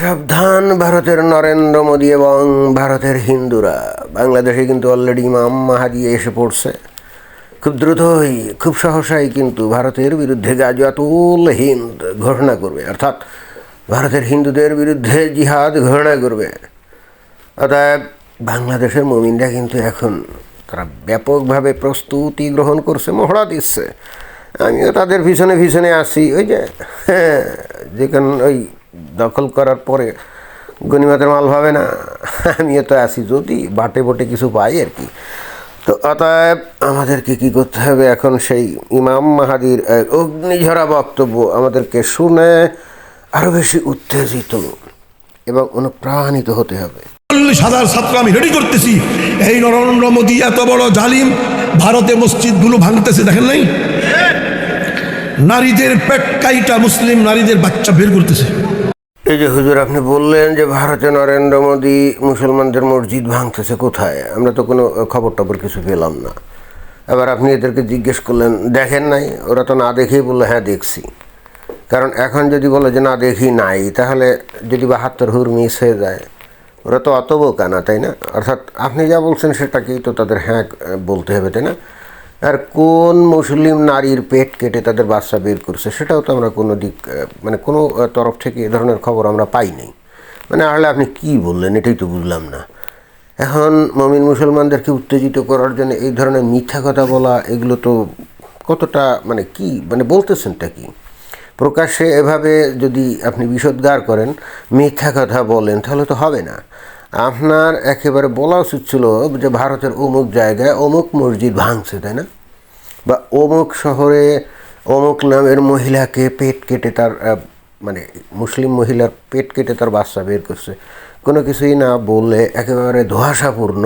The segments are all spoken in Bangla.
সাবধান ভারতের নরেন্দ্র মোদী এবং ভারতের হিন্দুরা। বাংলাদেশে কিন্তু অলরেডি ইমাম মাহাদি এসে পড়ছে। খুব দ্রুতই, খুব সহসাই কিন্তু ভারতের বিরুদ্ধে গাজওয়াতুল হিন্দ ঘোষণা করবে। অর্থাৎ ভারতের হিন্দুদের বিরুদ্ধে জিহাদ ঘোষণা করবে। অতএব বাংলাদেশের মুমিনরা কিন্তু এখন তারা ব্যাপকভাবে প্রস্তুতি গ্রহণ করছে, মহড়া দিচ্ছে। আমিও তাদের পিছনে পিছনে আসি ওই যে হ্যাঁ যেখানে ওই দখল করার পরে গণিমতের মাল ভাবে না। আমিও তো আসি যদি বাটে বটে কিছু পাই আর কি। তো অতএব আমাদেরকে কি করতে হবে? এখন সেই ইমাম মাহাদির অগ্নিঝরা বক্তব্য আমাদেরকে শুনে আরও বেশি উত্তেজিত এবং অনুপ্রাণিত হতে হবে। হাজার ছাত্র আমি রেডি করতেছি। এই নরেন্দ্র মোদী এত বড় জালিম, ভারতে মসজিদগুলো ভাঙতেছে, দেখেন নাই? নারীদের পেট কাইটা মুসলিম নারীদের বাচ্চা বের করতেছে। এই যে হুজুর আপনি বললেন যে ভারতে নরেন্দ্র মোদী মুসলমানদের মসজিদ ভাঙতেছে কোথায়? আমরা তো কোনো খবর টবর কিছু পেলাম না। এবার আপনি এদেরকে জিজ্ঞেস করলেন, দেখেন নাই? ওরা তো না দেখেই বলল হ্যাঁ দেখছি। কারণ এখন যদি বলে যে না, দেখি নাই, তাহলে যদি বাহাত্তর হুর মিস হয়ে যায়, ওরা তো অত বোকা না তাই না? অর্থাৎ আপনি যা বলছেন সেটাকেই তো তাদের হ্যাঁ বলতে হবে, তাই না? আর কোন মুসলিম নারীর পেট কেটে তাদের বাচ্চা বের করছে, সেটাও তো আমরা কোনো দিক মানে কোনো তরফ থেকে এ ধরনের খবর আমরা পাইনি। মানে আসলে আপনি কি বললেন এটাই তো বুঝলাম না। এখন মমিন মুসলমানদেরকে উত্তেজিত করার জন্য এই ধরনের মিথ্যা কথা বলা, এগুলো তো কতটা মানে কি মানে বলতেছেনটা কি? প্রকাশ্যে এভাবে যদি আপনি বিষোদ্গার করেন, মিথ্যা কথা বলেন, তাহলে তো হবে না। আপনার একেবারে বলা উচিত ছিল যে ভারতের অমুক জায়গায় অমুক মসজিদ ভাঙছে, তাই না? বা অমুক শহরে অমুক নামের মহিলাকে পেট কেটে তার মানে মুসলিম মহিলার পেট কেটে তার বাচ্চা বের করছে। কোনো কিছুই না বললে একেবারে ধোঁয়াশাপূর্ণ,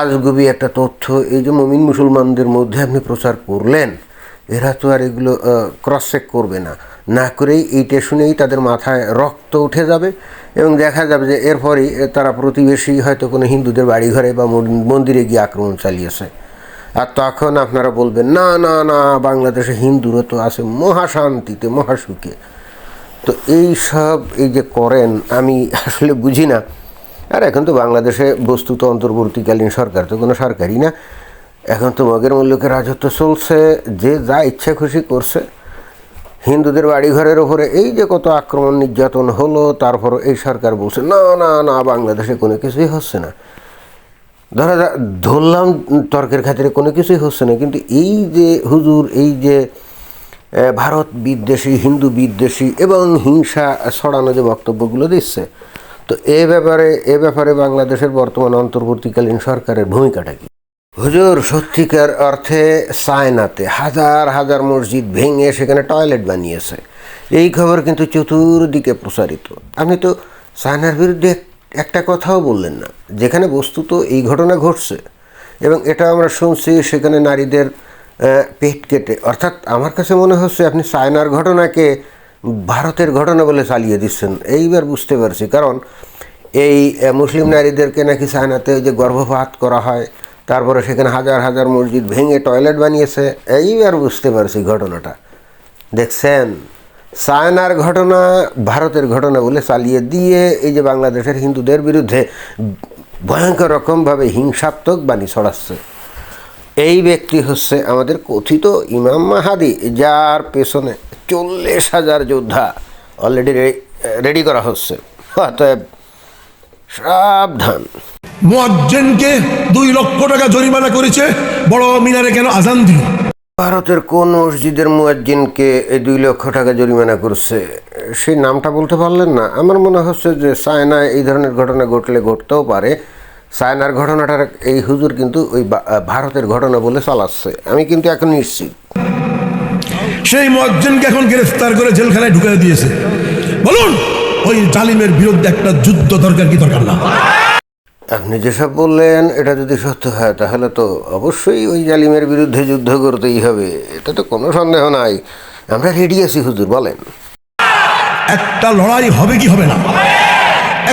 আজগুবি একটা তথ্য, এই যে মমিন মুসলমানদের মধ্যে আপনি প্রচার করলেন, এরা তো আর এগুলো ক্রস চেক করবে না। না করেই এইটা শুনেই তাদের মাথায় রক্ত উঠে যাবে। এবং দেখা যাবে যে এরপরই তারা প্রতিবেশী হয়তো কোনো হিন্দুদের বাড়িঘরে বা মন- মন্দিরে গিয়ে আক্রমণ চালিয়েছে। আর তখন আপনারা বলবেন, না না না, বাংলাদেশে হিন্দুরা তো আছে মহাশান্তিতে, মহাসুখে। তো এই সব এই যে করেন, আমি আসলে বুঝি না। আর এখন তো বাংলাদেশে বস্তুত অন্তর্বর্তীকালীন সরকার, তো কোনো সরকারই না। এখন তো মগের মূল্যকে রাজত্ব চলছে, যে যা ইচ্ছা খুশি করছে। হিন্দুদের বাড়িঘরের ওপরে এই যে কত আক্রমণ নির্যাতন হলো, তারপর এই সরকার বলছে, না না না, বাংলাদেশে কোনো কিছুই হচ্ছে না। ধরা ধরলাম তর্কের খাতিরে কোনো কিছুই হচ্ছে না, কিন্তু এই যে হুজুর, এই যে ভারত বিদ্বেষী, হিন্দু বিদ্বেষী এবং হিংসা ছড়ানো যে বক্তব্যগুলো দিচ্ছে, তো এ ব্যাপারে এ ব্যাপারে বাংলাদেশের বর্তমান অন্তর্বর্তীকালীন সরকারের ভূমিকাটা কি? হুজুর, সত্যিকার অর্থে চায়নাতে হাজার হাজার মসজিদ ভেঙে সেখানে টয়লেট বানিয়েছে। এই খবর কিন্তু চতুর্দিকে প্রসারিত আপনি তো চায়নার বিরুদ্ধে একটা কথাও বললেন না, যেখানে বস্তুত এই ঘটনা ঘটছে। এবং এটা আমরা শুনছি সেখানে নারীদের পেট কেটে। অর্থাৎ আমার কাছে মনে হচ্ছে আপনি চায়নার ঘটনাকে ভারতের ঘটনা বলে চালিয়ে দিচ্ছেন। এইবার বুঝতে পারছি। কারণ এই মুসলিম নারীদেরকে নাকি চায়নাতে ওই যে গর্ভপাত করা হয় তারপরে সেখানে হাজার হাজার মসজিদ ভেঙে টয়লেট বানিয়েছে। এইবার বুঝতে পারছি ঘটনাটা। দেখছেন চায়নার ঘটনা, ভারতের ঘটনা বলে চালিয়ে দিয়ে এই যে বাংলাদেশের হিন্দুদের বিরুদ্ধে ভয়ঙ্কর রকমভাবে হিংসাত্মক বাণী ছড়াচ্ছে। এই ব্যক্তি হচ্ছে আমাদের কথিত ইমাম মাহাদি, যার পেছনে চল্লিশ হাজার যোদ্ধা অলরেডি রেডি করা হচ্ছে। অতএব সাবধান। মুয়াজ্জেনকে দুই লক্ষ টাকা জরিমানা করেছে বড় মিনারে কেন আজান দিল? ভারতের কোন মসজিদের মুয়াজ্জিনকে এই দুই লক্ষ টাকা জরিমানা করছে সেই নামটা বলতে পারলেন না। আমার মনে হচ্ছে যে চায়নায় এই ধরনের ঘটনা ঘটলে ঘটতেও পারে। চায়নার ঘটনাটার এই হুজুর কিন্তু ওই ভারতের ঘটনা বলে চালাচ্ছে। আমি কিন্তু এখন নিশ্চিত। সেই মুয়াজ্জেনকে এখন গ্রেফতার করে জেলখানায় ঢুকিয়ে দিয়েছে। বলুন! ওই জালিমের বিরুদ্ধে একটা যুদ্ধ দরকার কি দরকার না? আপনি যেসব বললেন এটা যদি সত্য হয় তাহলে তো অবশ্যই ওই জালিমের বিরুদ্ধে যুদ্ধ করতেই হবে। এটা তো কোনো সন্দেহ নাই। আমরা রেডি আছি হুজুর বলেন। একটা লড়াই হবে কি হবে না?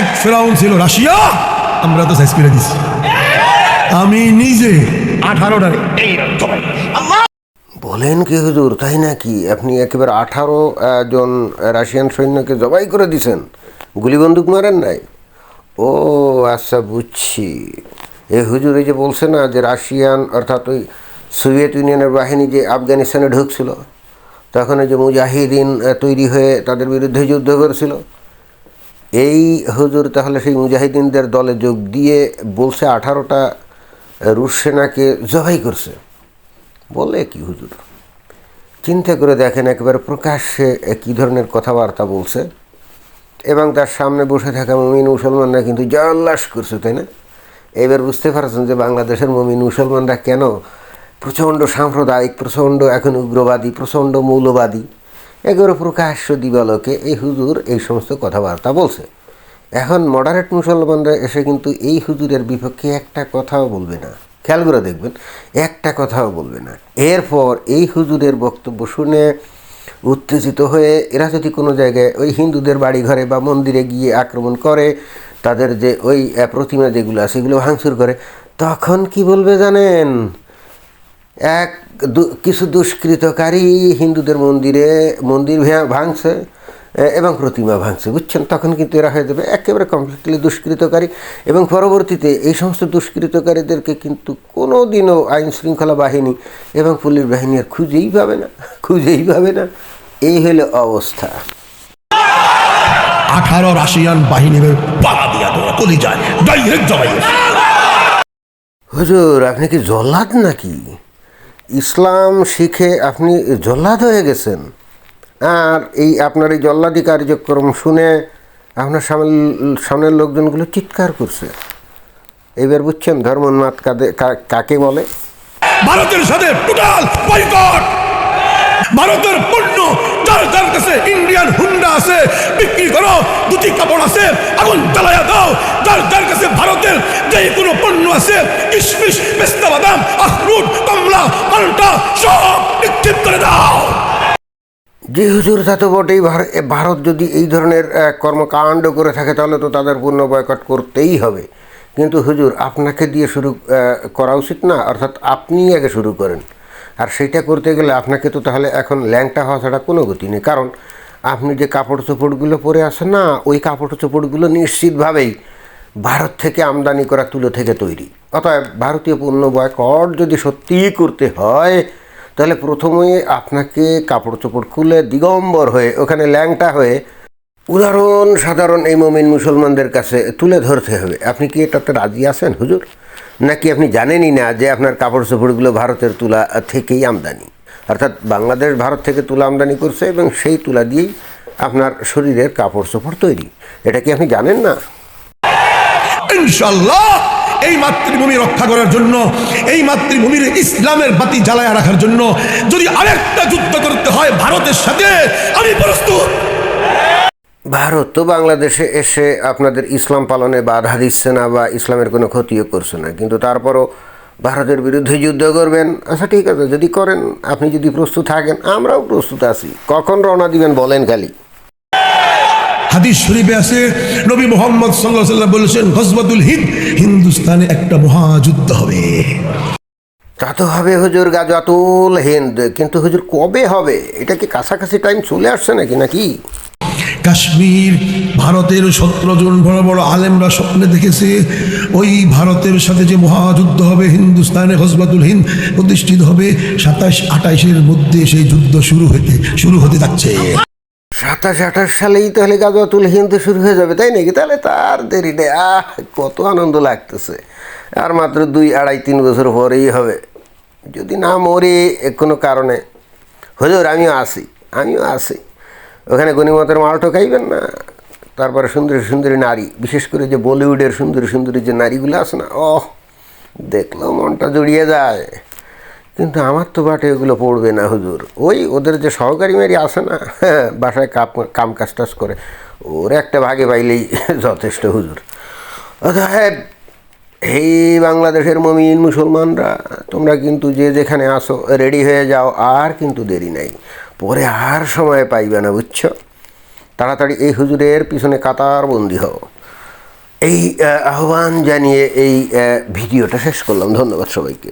এক ফেরাউন ছিল রাশিয়া আমরা তো শেষ করে দিছি। আমি নিজে আঠারোটা বলেন কি হুজুর, তাই নাকি? আপনি একেবারে আঠারো জন রাশিয়ান সৈন্যকে জবাই করে দিছেন। গুলি বন্দুক মারেন নাই? ও আচ্ছা বুঝছি। এই হুজুর, এই যে বলছে না যে রাশিয়ান, অর্থাৎ ওই সোভিয়েত ইউনিয়নের বাহিনী যে আফগানিস্তানে ঢুকছিল, তখন যে মুজাহিদিন তৈরি হয়ে তাদের বিরুদ্ধে যুদ্ধ করেছিল। এই হুজুর তাহলে সেই মুজাহিদিনদের দলে যোগ দিয়ে বলছে আঠারোটা রুশ সেনাকে জবাই করছে। বলে কি হুজুর? চিন্তা করে দেখেন একেবারে প্রকাশ্যে কী ধরনের কথাবার্তা বলছে। এবং তার সামনে বসে থাকা মমিন মুসলমানরা কিন্তু জয়োল্লাস করছে, তাই না? এবার বুঝতে পারছেন যে বাংলাদেশের মমিন মুসলমানরা কেন প্রচণ্ড সাম্প্রদায়িক, প্রচণ্ড এখন উগ্রবাদী, প্রচণ্ড মৌলবাদী একেবারে প্রকাশ্য দিবালোকে এই হুজুর এই সমস্ত কথাবার্তা বলছে। এখন মডারেট মুসলমানরা এসে কিন্তু এই হুজুরের বিপক্ষে একটা কথাও বলবে না। খেয়াল করে দেখবেন, একটা কথাও বলবে না। এরপর এই হুজুরের বক্তব্য শুনে উত্তেজিত হয়ে এরা যদি কোনো জায়গায় ওই হিন্দুদের বাড়ি ঘরে বা মন্দিরে গিয়ে আক্রমণ করে, তাদের যে ওই প্রতিমা যেগুলো আছে সেগুলো ভাঙচুর করে, তখন কি বলবে জানেন? এক কিছু দুষ্কৃতকারী হিন্দুদের মন্দিরে, মন্দির ভেঙে ভাঙছে। এবং প্রতিমা ভাঙছে বুঝছেন? তখন কিন্তু এরা হয়ে যাবে একেবারে কমপ্লিটলি দুষ্কৃতকারী। এবং পরবর্তীতে এই সমস্ত দুষ্কৃতকারীদেরকে কিন্তু কোনো দিনও আইন শৃঙ্খলা বাহিনী এবং পুলিশ বাহিনী আর খুঁজেই পাবে না খুঁজেই পাবে না। এই হলো অবস্থা। আঠারো রাশিয়ান বাহিনী পাড়া দিয়া তোরা যায় ডাইরেক্ট জবাই হুজুর আপনি কি জল্লাদ নাকি? ইসলাম শিখে আপনি জল্লাদ হয়ে গেছেন। আর এই আপনার এই জল্লাদি কার্যক্রম শুনে আপনার সামনে সামনের লোকজনগুলো চিৎকার করছে। এবার বুঝছেন ধর্মোন্মাদ কাকে বলে? ভারতের সাথে টোটাল বয়কট ভারতের পণ্য যার যার কাছে ইন্ডিয়ান হুন্ডা আছে, বিক্রি করো দুটি কাপড় আছে, আগুন জ্বালায়া দাও, যার যার কাছে ভারতের যে কোনো পণ্য আছে, কিশমিশ, পেস্তা বাদাম, আখরুট, কমলা মালটা সব যে হুজুর তা তো বটেই ভার- ভারত যদি এই ধরনের কর্মকাণ্ড করে থাকে, তাহলে তো তাদের পূর্ণ বয়কট করতেই হবে। কিন্তু হুজুর, আপনাকে দিয়ে শুরু করা উচিত না, অর্থাৎ আপনিই আগে শুরু করেন। আর সেটা করতে গেলে আপনাকে তো তাহলে এখন ল্যাংটা হওয়া ছাড়া কোনো গতি নেই। কারণ আপনি যে কাপড় চোপড়গুলো পরে আসেন না, ওই কাপড় চোপড়গুলো নিশ্চিতভাবেই ভারত থেকে আমদানি করা তুলো থেকে তৈরি। অতএব ভারতীয় পণ্য বয়কট যদি সত্যিই করতে হয় তাহলে প্রথমে আপনাকে কাপড় চোপড় খুলে দিগম্বর হয়ে ওখানে ল্যাংটা হয়ে উদাহরণ সাধারণ এই মমিন মুসলমানদের কাছে তুলে ধরতে হবে। আপনি কি এটাতে রাজি আছেন হুজুর? নাকি আপনি জানেনই না যে আপনার কাপড় চোপড়গুলো ভারতের তুলা থেকেই আমদানি? অর্থাৎ বাংলাদেশ ভারত থেকে তুলা আমদানি করছে এবং সেই তুলা দিয়েই আপনার শরীরের কাপড় চোপড় তৈরি। এটা কি আপনি জানেন না? ইনশাল্লাহ এই মাতৃভূমি রক্ষা করার জন্য, এই মাতৃভূমির ইসলামের বাতি জ্বালায় রাখার জন্য যদি আরেকটা যুদ্ধ করতে হয় ভারতের সাথে, আমি প্রস্তুত। ভারত তো বাংলাদেশে এসে আপনাদের ইসলাম পালনে বাধা দিচ্ছে না বা ইসলামের কোনো ক্ষতিও করছে না। কিন্তু তারপরও ভারতের বিরুদ্ধে যুদ্ধ করবেন? আচ্ছা ঠিক আছে, যদি করেন, আপনি যদি প্রস্তুত থাকেন, আমরাও প্রস্তুত আছি। কখন রওনা দিবেন বলেন খালি? হাদিস শরীফে আছে নবী মোহাম্মদ সাল্লাহ সাল্লাম বলেছেন হজবতুল হিন্দ হিন্দুস্তানে একটা মহাযুদ্ধ হবে। তা তো হবে হুজুর গাজাতুল হিন্দ কিন্তু হুজুর কবে হবে? এটা কি কাছাকাছি টাইম চলে আসছে নাকি নাকি? কাশ্মীর ভারতের সতেরো জন বড় বড় আলেমরা স্বপ্নে দেখেছে ওই ভারতের সাথে যে মহাযুদ্ধ হবে হিন্দুস্তানে হজবাতুল হিন্দ প্রতিষ্ঠিত হবে সাতাশ আঠাইশের মধ্যে সেই যুদ্ধ শুরু হতে শুরু হতে যাচ্ছে। সাতাশ, আঠাশ সালেই তাহলে গাজাতুল হিন্দ শুরু হয়ে যাবে, তাই নাকি? তাহলে তার দেরি নেই। আহ, কত আনন্দ লাগতেছে। আর মাত্র দুই, আড়াই, তিন বছর পরেই হবে। যদি না মরে কোনো কারণে। হুজুর, আমিও আসি আমিও আসি ওখানে গণিমতের মাল ঠকাইবেন না। তারপরে সুন্দরী সুন্দরী নারী, বিশেষ করে যে বলিউডের সুন্দরী সুন্দরী যে নারীগুলো আছে না, ওহ, দেখলেও মনটা জড়িয়ে যায়। কিন্তু আমার তো বাটে ওগুলো পড়বে না হুজুর। ওই ওদের যে সহকারী মেরি আসে না হ্যাঁ, বাসায় কাপ কাম কাজ টাজ করে ওর একটা ভাগে পাইলেই যথেষ্ট হুজুর। অতএব এই বাংলাদেশের মমিন মুসলমানরা তোমরা কিন্তু যে যেখানে আসো রেডি হয়ে যাও আর কিন্তু দেরি নাই। পরে আর সময় পাইবে না বুঝছ? তাড়াতাড়ি এই হুজুরের পিছনে কাতার বন্দি হও। এই আহ্বান জানিয়ে এই ভিডিওটা শেষ করলাম। ধন্যবাদ সবাইকে।